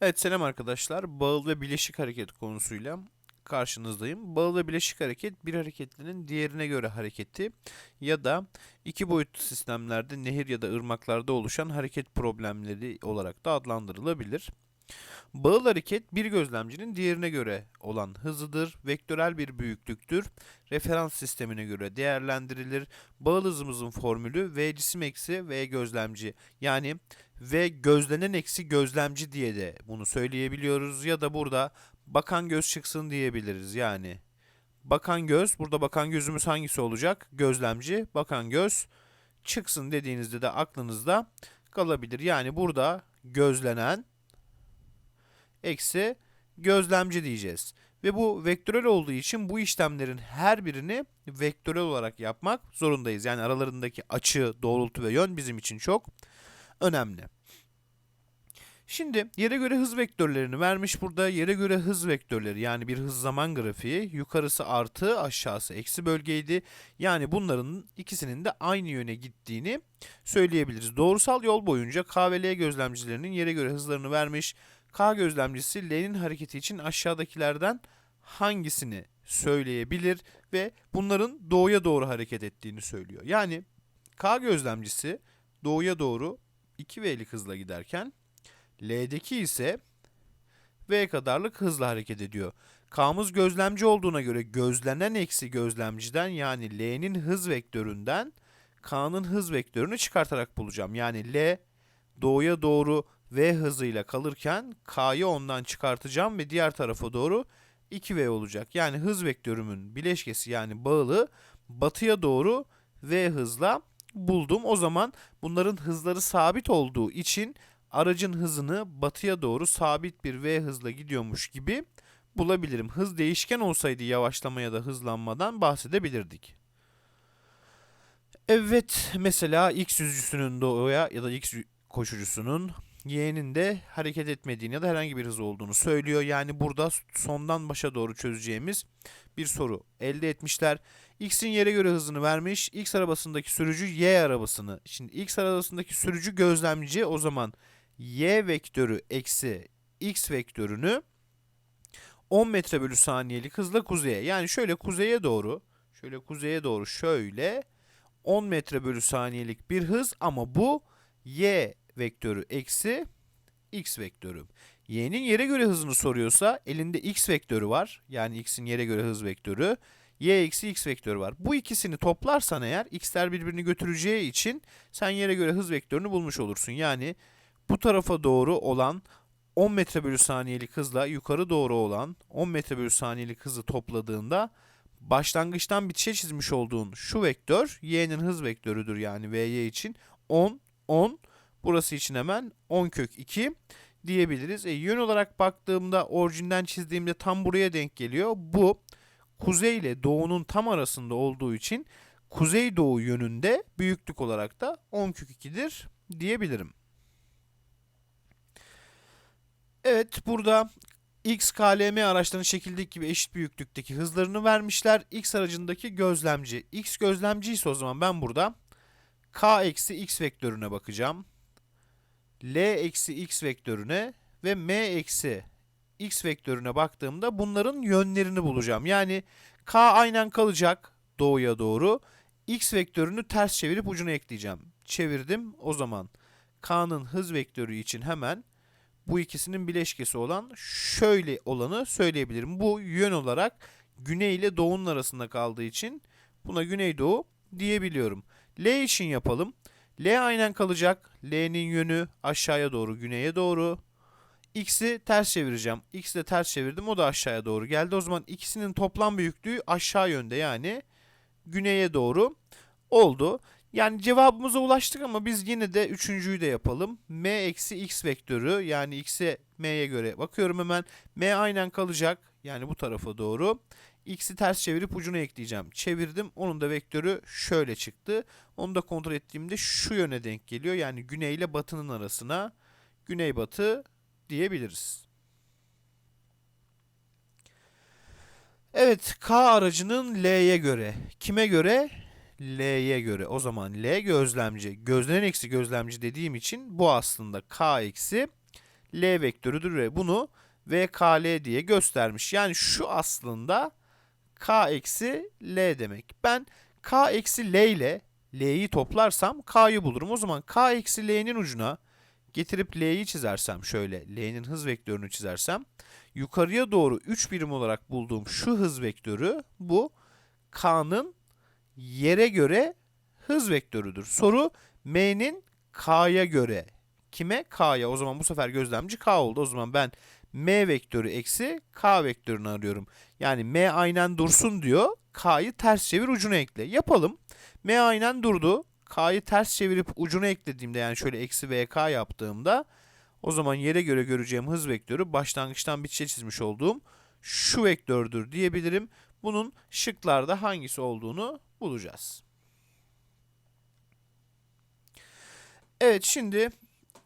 Evet selam arkadaşlar. Bağıl ve bileşik hareket konusuyla karşınızdayım. Bağıl ve bileşik hareket bir hareketlinin diğerine göre hareketi ya da iki boyutlu sistemlerde nehir ya da ırmaklarda oluşan hareket problemleri olarak da adlandırılabilir. Bağıl hareket bir gözlemcinin diğerine göre olan hızıdır, vektörel bir büyüklüktür, referans sistemine göre değerlendirilir. Bağıl hızımızın formülü v cisim eksi v gözlemci yani ve gözlenen eksi gözlemci diye de bunu söyleyebiliyoruz ya da burada bakan göz çıksın diyebiliriz yani. Bakan göz, burada bakan gözümüz hangisi olacak? Gözlemci, bakan göz çıksın dediğinizde de aklınızda kalabilir. Yani burada gözlenen eksi gözlemci diyeceğiz. Ve bu vektörel olduğu için bu işlemlerin her birini vektörel olarak yapmak zorundayız. Yani aralarındaki açı, doğrultu ve yön bizim için çok önemli. Şimdi yere göre hız vektörlerini vermiş burada. Yere göre hız vektörleri yani bir hız zaman grafiği yukarısı artı aşağısı eksi bölgeydi. Yani bunların ikisinin de aynı yöne gittiğini söyleyebiliriz. Doğrusal yol boyunca K gözlemcilerinin yere göre hızlarını vermiş. K gözlemcisi L'nin hareketi için aşağıdakilerden hangisini söyleyebilir ve bunların doğuya doğru hareket ettiğini söylüyor. Yani K gözlemcisi doğuya doğru 2V'lik hızla giderken L'deki ise V kadarlık hızla hareket ediyor. K'mız gözlemci olduğuna göre gözlenen eksi gözlemciden yani L'nin hız vektöründen K'nın hız vektörünü çıkartarak bulacağım. Yani L doğuya doğru V hızıyla kalırken K'yı ondan çıkartacağım ve diğer tarafa doğru 2V olacak. Yani hız vektörümün bileşkesi yani bağlı batıya doğru V hızla buldum. O zaman bunların hızları sabit olduğu için aracın hızını batıya doğru sabit bir v hızla gidiyormuş gibi bulabilirim. Hız değişken olsaydı yavaşlama ya da hızlanmadan bahsedebilirdik. Evet mesela x yüzücüsünün doğuya ya da x koşucusunun y'nin de hareket etmediğini ya da herhangi bir hız olduğunu söylüyor. Yani burada sondan başa doğru çözeceğimiz bir soru elde etmişler. X'in yere göre hızını vermiş. X arabasındaki sürücü Y arabasını. Şimdi X arabasındaki sürücü gözlemci o zaman Y vektörü eksi X vektörünü 10 metre bölü saniyelik hızla kuzeye. Yani şöyle kuzeye doğru, şöyle kuzeye doğru şöyle 10 metre bölü saniyelik bir hız ama bu Y vektörü eksi X vektörü. Y'nin yere göre hızını soruyorsa elinde X vektörü var. Yani X'in yere göre hız vektörü. Y eksi X vektörü var. Bu ikisini toplarsan eğer X'ler birbirini götüreceği için sen yere göre hız vektörünü bulmuş olursun. Yani bu tarafa doğru olan 10 metre bölü saniyelik hızla yukarı doğru olan 10 metre bölü saniyelik hızı topladığında başlangıçtan bitişe çizmiş olduğun şu vektör y'nin hız vektörüdür yani vy için 10 10 burası için hemen 10 kök 2 diyebiliriz. E, yön olarak baktığımda orijinden çizdiğimde tam buraya denk geliyor. Bu kuzey ile doğunun tam arasında olduğu için kuzey doğu yönünde büyüklük olarak da 10 kök 2'dir diyebilirim. Evet burada X KLM araçlarının şekildeki gibi eşit büyüklükteki hızlarını vermişler. X aracındaki gözlemci. X gözlemci ise o zaman ben burada K eksi X vektörüne bakacağım. L eksi X vektörüne ve M eksi X vektörüne baktığımda bunların yönlerini bulacağım. Yani K aynen kalacak doğuya doğru. X vektörünü ters çevirip ucuna ekleyeceğim. Çevirdim. O zaman K'nın hız vektörü için hemen bu ikisinin bileşkesi olan şöyle olanı söyleyebilirim. Bu yön olarak güney ile doğunun arasında kaldığı için buna güneydoğu diyebiliyorum. L için yapalım. L aynen kalacak. L'nin yönü aşağıya doğru, güneye doğru. X'i ters çevireceğim. X'i de ters çevirdim. O da aşağıya doğru geldi. O zaman ikisinin toplam büyüklüğü aşağı yönde yani güneye doğru oldu. Yani cevabımıza ulaştık ama biz yine de üçüncüyü de yapalım. m eksi x vektörü yani x'e m'ye göre bakıyorum hemen. m aynen kalacak yani bu tarafa doğru. X'i ters çevirip ucuna ekleyeceğim. Çevirdim. Onun da vektörü şöyle çıktı. Onu da kontrol ettiğimde şu yöne denk geliyor. Yani güney ile batının arasına güney batı diyebiliriz. Evet K aracının L'ye göre. Kime göre? L'ye göre. O zaman L gözlemci. Gözlenen eksi gözlemci dediğim için bu aslında K eksi L vektörüdür ve bunu VKL diye göstermiş. Yani şu aslında K eksi L demek. Ben K eksi L ile L'yi toplarsam K'yı bulurum. O zaman K eksi L'nin ucuna getirip L'yi çizersem şöyle L'nin hız vektörünü çizersem yukarıya doğru 3 birim olarak bulduğum şu hız vektörü bu K'nın yere göre hız vektörüdür. Soru M'nin K'ya göre kime? K'ya. O zaman bu sefer gözlemci K oldu. O zaman ben M vektörü eksi K vektörünü arıyorum. Yani M aynen dursun diyor. K'yı ters çevir ucuna ekle. Yapalım. M aynen durdu. K'yı ters çevirip ucuna eklediğimde yani şöyle eksi VK yaptığımda o zaman yere göre göreceğim hız vektörü başlangıçtan bitişe çizmiş olduğum şu vektördür diyebilirim. Bunun şıklarda hangisi olduğunu bulacağız. Evet şimdi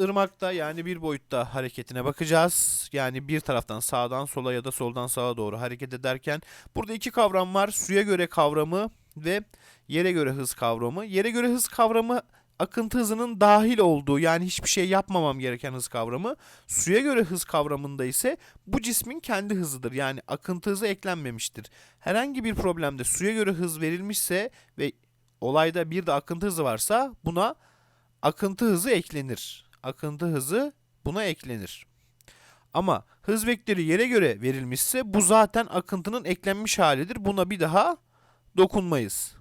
ırmakta yani bir boyutta hareketine bakacağız. Yani bir taraftan sağdan sola ya da soldan sağa doğru hareket ederken burada iki kavram var. Suya göre kavramı ve yere göre hız kavramı. Yere göre hız kavramı akıntı hızının dahil olduğu yani hiçbir şey yapmamam gereken hız kavramı. Suya göre hız kavramında ise bu cismin kendi hızıdır. Yani akıntı hızı eklenmemiştir. Herhangi bir problemde suya göre hız verilmişse ve olayda bir de akıntı hızı varsa buna akıntı hızı eklenir. Akıntı hızı buna eklenir. Ama hız vektörü yere göre verilmişse bu zaten akıntının eklenmiş halidir. Buna bir daha dokunmayız.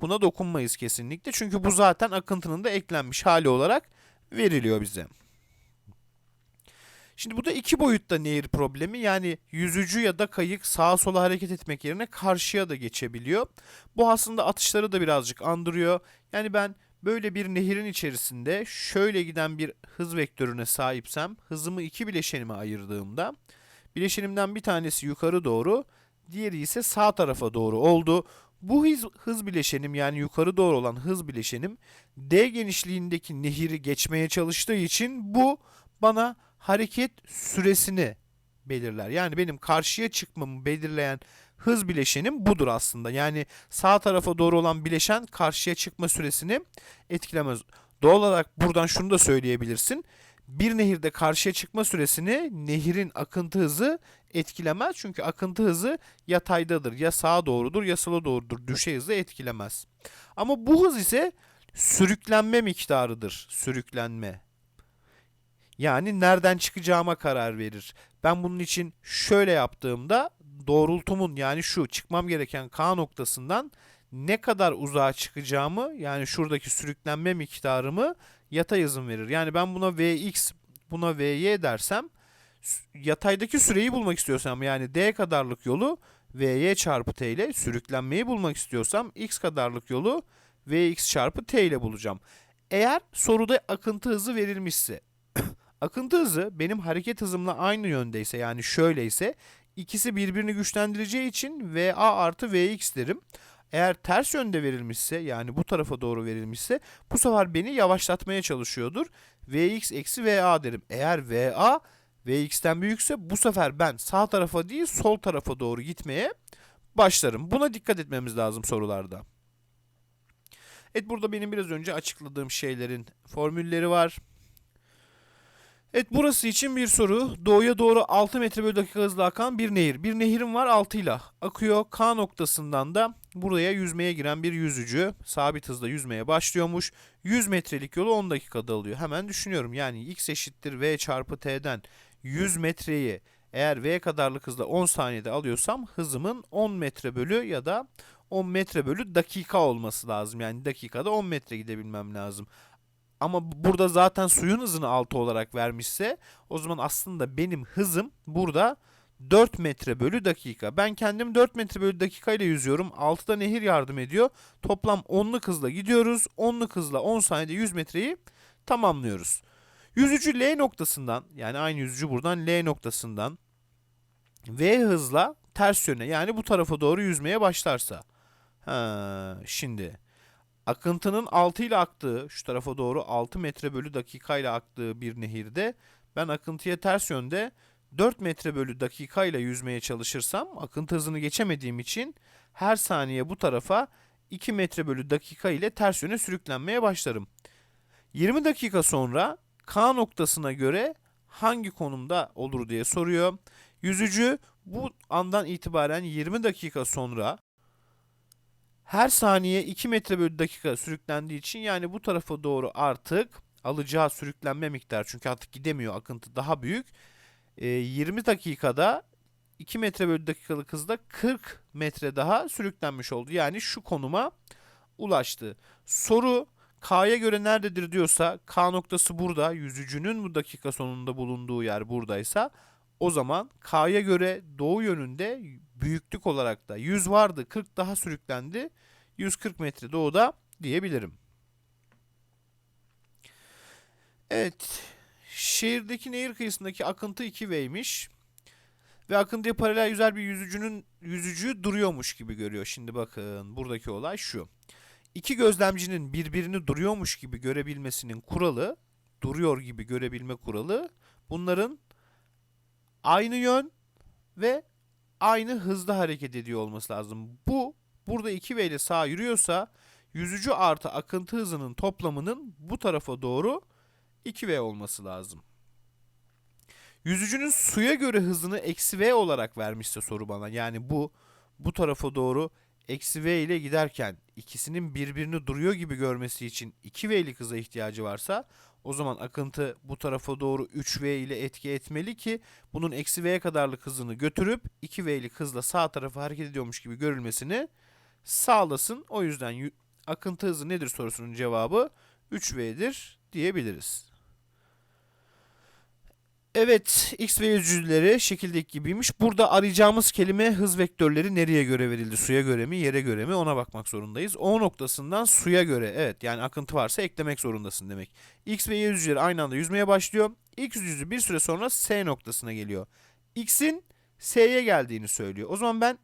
Buna dokunmayız kesinlikle. Çünkü bu zaten akıntının da eklenmiş hali olarak veriliyor bize. Şimdi bu da iki boyutta nehir problemi. Yani yüzücü ya da kayık sağa sola hareket etmek yerine karşıya da geçebiliyor. Bu aslında atışları da birazcık andırıyor. Yani ben böyle bir nehirin içerisinde şöyle giden bir hız vektörüne sahipsem hızımı iki bileşenime ayırdığımda bileşenimden bir tanesi yukarı doğru diğeri ise sağ tarafa doğru oldu. Bu hız, hız bileşenim yani yukarı doğru olan hız bileşenim D genişliğindeki nehiri geçmeye çalıştığı için bu bana hareket süresini belirler. Yani benim karşıya çıkmamı belirleyen hız bileşenim budur aslında. Yani sağ tarafa doğru olan bileşen karşıya çıkma süresini etkilemez. Doğal olarak buradan şunu da söyleyebilirsin. Bir nehirde karşıya çıkma süresini nehirin akıntı hızı etkilemez. Çünkü akıntı hızı yataydadır. Ya sağa doğrudur ya sola doğrudur. Düşey hızı etkilemez. Ama bu hız ise sürüklenme miktarıdır. Sürüklenme. Yani nereden çıkacağıma karar verir. Ben bunun için şöyle yaptığımda doğrultumun yani şu çıkmam gereken K noktasından ne kadar uzağa çıkacağımı yani şuradaki sürüklenme miktarımı yatay hızım verir. Yani ben buna Vx buna Vy dersem yataydaki süreyi bulmak istiyorsam yani d kadarlık yolu Vy çarpı t ile sürüklenmeyi bulmak istiyorsam x kadarlık yolu Vx çarpı t ile bulacağım. Eğer soruda akıntı hızı verilmişse akıntı hızı benim hareket hızımla aynı yöndeyse yani şöyleyse ikisi birbirini güçlendireceği için Va artı Vx derim. Eğer ters yönde verilmişse yani bu tarafa doğru verilmişse bu sefer beni yavaşlatmaya çalışıyordur. Vx eksi Va derim. Eğer Va Vx'ten büyükse bu sefer ben sağ tarafa değil sol tarafa doğru gitmeye başlarım. Buna dikkat etmemiz lazım sorularda. Evet burada benim biraz önce açıkladığım şeylerin formülleri var. Evet burası için bir soru. Doğuya doğru 6 metre bölü dakika hızla akan bir nehir. Bir nehirim var 6 ile akıyor. K noktasından da buraya yüzmeye giren bir yüzücü sabit hızla yüzmeye başlıyormuş. 100 metrelik yolu 10 dakikada alıyor. Hemen düşünüyorum yani x eşittir v çarpı t'den 100 metreyi eğer v kadarlık hızla 10 saniyede alıyorsam hızımın 10 metre bölü ya da 10 metre bölü dakika olması lazım. Yani dakikada 10 metre gidebilmem lazım. Ama burada zaten suyun hızını 6 olarak vermişse o zaman aslında benim hızım burada 4 metre bölü dakika. Ben kendim 4 metre bölü dakika ile yüzüyorum. 6'da nehir yardım ediyor. Toplam 10'luk hızla gidiyoruz. 10'luk hızla 10 saniyede 100 metreyi tamamlıyoruz. Yüzücü L noktasından yani aynı yüzücü buradan L noktasından V hızla ters yöne yani bu tarafa doğru yüzmeye başlarsa. Ha, şimdi akıntının 6 ile aktığı şu tarafa doğru 6 metre bölü dakika ile aktığı bir nehirde ben akıntıya ters yönde 4 metre bölü dakika ile yüzmeye çalışırsam akıntı hızını geçemediğim için her saniye bu tarafa 2 metre bölü dakika ile ters yöne sürüklenmeye başlarım. 20 dakika sonra K noktasına göre hangi konumda olur diye soruyor. Yüzücü bu andan itibaren 20 dakika sonra her saniye 2 metre bölü dakika sürüklendiği için yani bu tarafa doğru artık alacağı sürüklenme miktarı çünkü artık gidemiyor akıntı daha büyük. Ee, 20 dakikada 2 metre bölü dakikalık hızda 40 metre daha sürüklenmiş oldu. Yani şu konuma ulaştı. Soru K'ya göre nerededir diyorsa K noktası burada. Yüzücünün bu dakika sonunda bulunduğu yer buradaysa o zaman K'ya göre doğu yönünde büyüklük olarak da 100 vardı 40 daha sürüklendi. 140 metre doğuda diyebilirim. Evet. Şehirdeki nehir kıyısındaki akıntı 2V'ymiş. Ve akıntıya paralel yüzer bir yüzücünün yüzücü duruyormuş gibi görüyor. Şimdi bakın buradaki olay şu. İki gözlemcinin birbirini duruyormuş gibi görebilmesinin kuralı, duruyor gibi görebilme kuralı bunların aynı yön ve aynı hızda hareket ediyor olması lazım. Bu burada 2V ile sağa yürüyorsa yüzücü artı akıntı hızının toplamının bu tarafa doğru 2V olması lazım. Yüzücünün suya göre hızını eksi V olarak vermişse soru bana. Yani bu bu tarafa doğru eksi V ile giderken ikisinin birbirini duruyor gibi görmesi için 2V'lik hıza ihtiyacı varsa o zaman akıntı bu tarafa doğru 3V ile etki etmeli ki bunun eksi V'ye kadarlık hızını götürüp 2V'lik hızla sağ tarafa hareket ediyormuş gibi görülmesini sağlasın. O yüzden akıntı hızı nedir sorusunun cevabı 3V'dir diyebiliriz. Evet, x ve yüzücüleri şekildeki gibiymiş. Burada arayacağımız kelime hız vektörleri nereye göre verildi? Suya göre mi, yere göre mi? Ona bakmak zorundayız. O noktasından suya göre, evet yani akıntı varsa eklemek zorundasın demek. X ve y yüzücüleri aynı anda yüzmeye başlıyor. X yüzücü bir süre sonra S noktasına geliyor. X'in S'ye geldiğini söylüyor. O zaman ben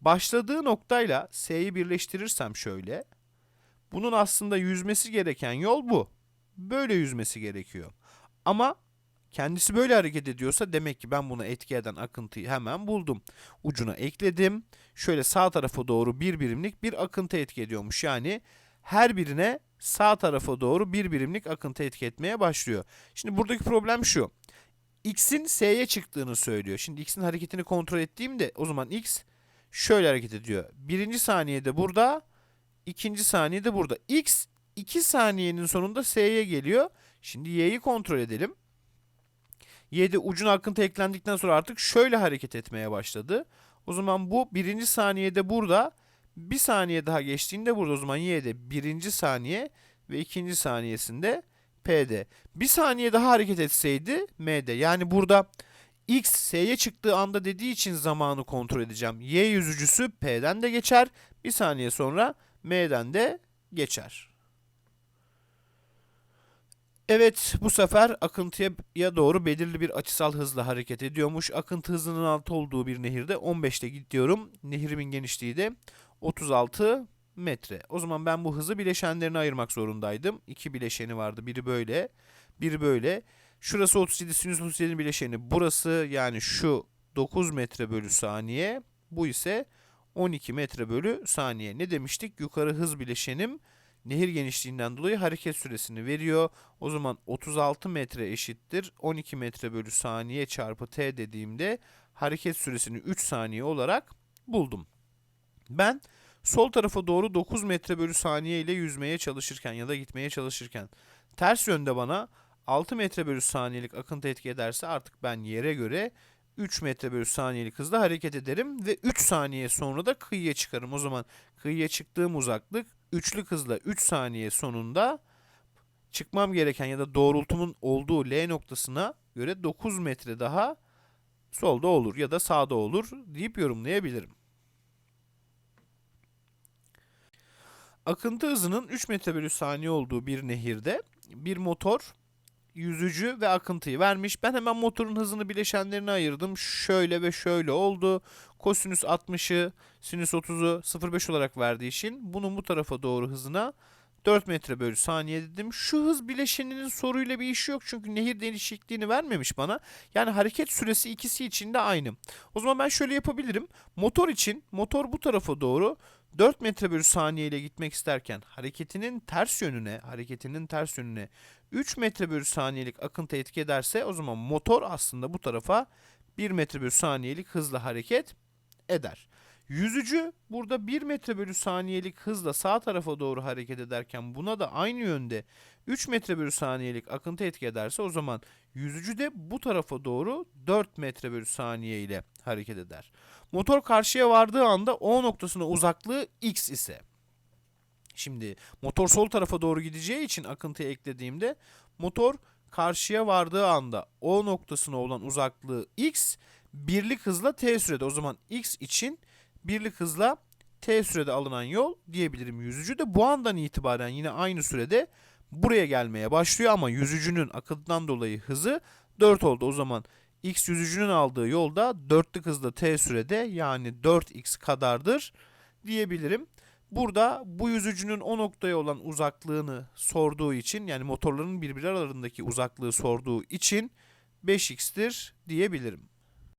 başladığı noktayla S'yi birleştirirsem şöyle. Bunun aslında yüzmesi gereken yol bu. Böyle yüzmesi gerekiyor. Ama Kendisi böyle hareket ediyorsa demek ki ben buna etki eden akıntıyı hemen buldum. Ucuna ekledim. Şöyle sağ tarafa doğru bir birimlik bir akıntı etki ediyormuş. Yani her birine sağ tarafa doğru bir birimlik akıntı etki etmeye başlıyor. Şimdi buradaki problem şu. X'in S'ye çıktığını söylüyor. Şimdi X'in hareketini kontrol ettiğimde o zaman X şöyle hareket ediyor. Birinci saniyede burada, ikinci saniyede burada. X 2 saniyenin sonunda S'ye geliyor. Şimdi Y'yi kontrol edelim. 7 ucuna akıntı eklendikten sonra artık şöyle hareket etmeye başladı. O zaman bu birinci saniyede burada. Bir saniye daha geçtiğinde burada o zaman y'de birinci saniye ve ikinci saniyesinde p'de. Bir saniye daha hareket etseydi m'de. Yani burada x s'ye çıktığı anda dediği için zamanı kontrol edeceğim. y yüzücüsü p'den de geçer. Bir saniye sonra m'den de geçer. Evet, bu sefer akıntıya doğru belirli bir açısal hızla hareket ediyormuş. Akıntı hızının altı olduğu bir nehirde 15'te gidiyorum. Nehrimin genişliği de 36 metre. O zaman ben bu hızı bileşenlerine ayırmak zorundaydım. İki bileşeni vardı. Biri böyle, biri böyle. Şurası 37, sinüs 37'nin bileşeni. Burası yani şu 9 metre bölü saniye. Bu ise 12 metre bölü saniye. Ne demiştik? Yukarı hız bileşenim nehir genişliğinden dolayı hareket süresini veriyor. O zaman 36 metre eşittir 12 metre bölü saniye çarpı t dediğimde hareket süresini 3 saniye olarak buldum. Ben sol tarafa doğru 9 metre bölü saniye ile yüzmeye çalışırken ya da gitmeye çalışırken ters yönde bana 6 metre bölü saniyelik akıntı etki ederse artık ben yere göre 3 metre bölü saniyelik hızla hareket ederim ve 3 saniye sonra da kıyıya çıkarım. O zaman kıyıya çıktığım uzaklık üçlük hızla 3 saniye sonunda çıkmam gereken ya da doğrultumun olduğu L noktasına göre 9 metre daha solda olur ya da sağda olur deyip yorumlayabilirim. Akıntı hızının 3 metre bölü saniye olduğu bir nehirde bir motor yüzücü ve akıntıyı vermiş. Ben hemen motorun hızını bileşenlerine ayırdım. Şöyle ve şöyle oldu. Kosinüs 60'ı, sinüs 30'u 0,5 olarak verdiği için bunun bu tarafa doğru hızına 4 metre bölü saniye dedim. Şu hız bileşeninin soruyla bir işi yok çünkü nehir değişikliğini vermemiş bana. Yani hareket süresi ikisi için de aynı. O zaman ben şöyle yapabilirim. Motor için motor bu tarafa doğru 4 metre bölü saniye ile gitmek isterken hareketinin ters yönüne, hareketinin ters yönüne 3 metre bölü saniyelik akıntı etki ederse o zaman motor aslında bu tarafa 1 metre bölü saniyelik hızla hareket eder. Yüzücü burada 1 metre bölü saniyelik hızla sağ tarafa doğru hareket ederken buna da aynı yönde 3 metre bölü saniyelik akıntı etki ederse o zaman yüzücü de bu tarafa doğru 4 metre bölü saniye ile hareket eder. Motor karşıya vardığı anda O noktasına uzaklığı x ise Şimdi motor sol tarafa doğru gideceği için akıntıyı eklediğimde motor karşıya vardığı anda O noktasına olan uzaklığı x birlik hızla t sürede. O zaman x için birlik hızla t sürede alınan yol diyebilirim. Yüzücü de bu andan itibaren yine aynı sürede buraya gelmeye başlıyor ama yüzücünün akıntıdan dolayı hızı 4 oldu. O zaman x yüzücünün aldığı yolda 4'lük hızla t sürede yani 4x kadardır diyebilirim. Burada bu yüzücünün o noktaya olan uzaklığını sorduğu için yani motorların birbiri aralarındaki uzaklığı sorduğu için 5x'tir diyebilirim.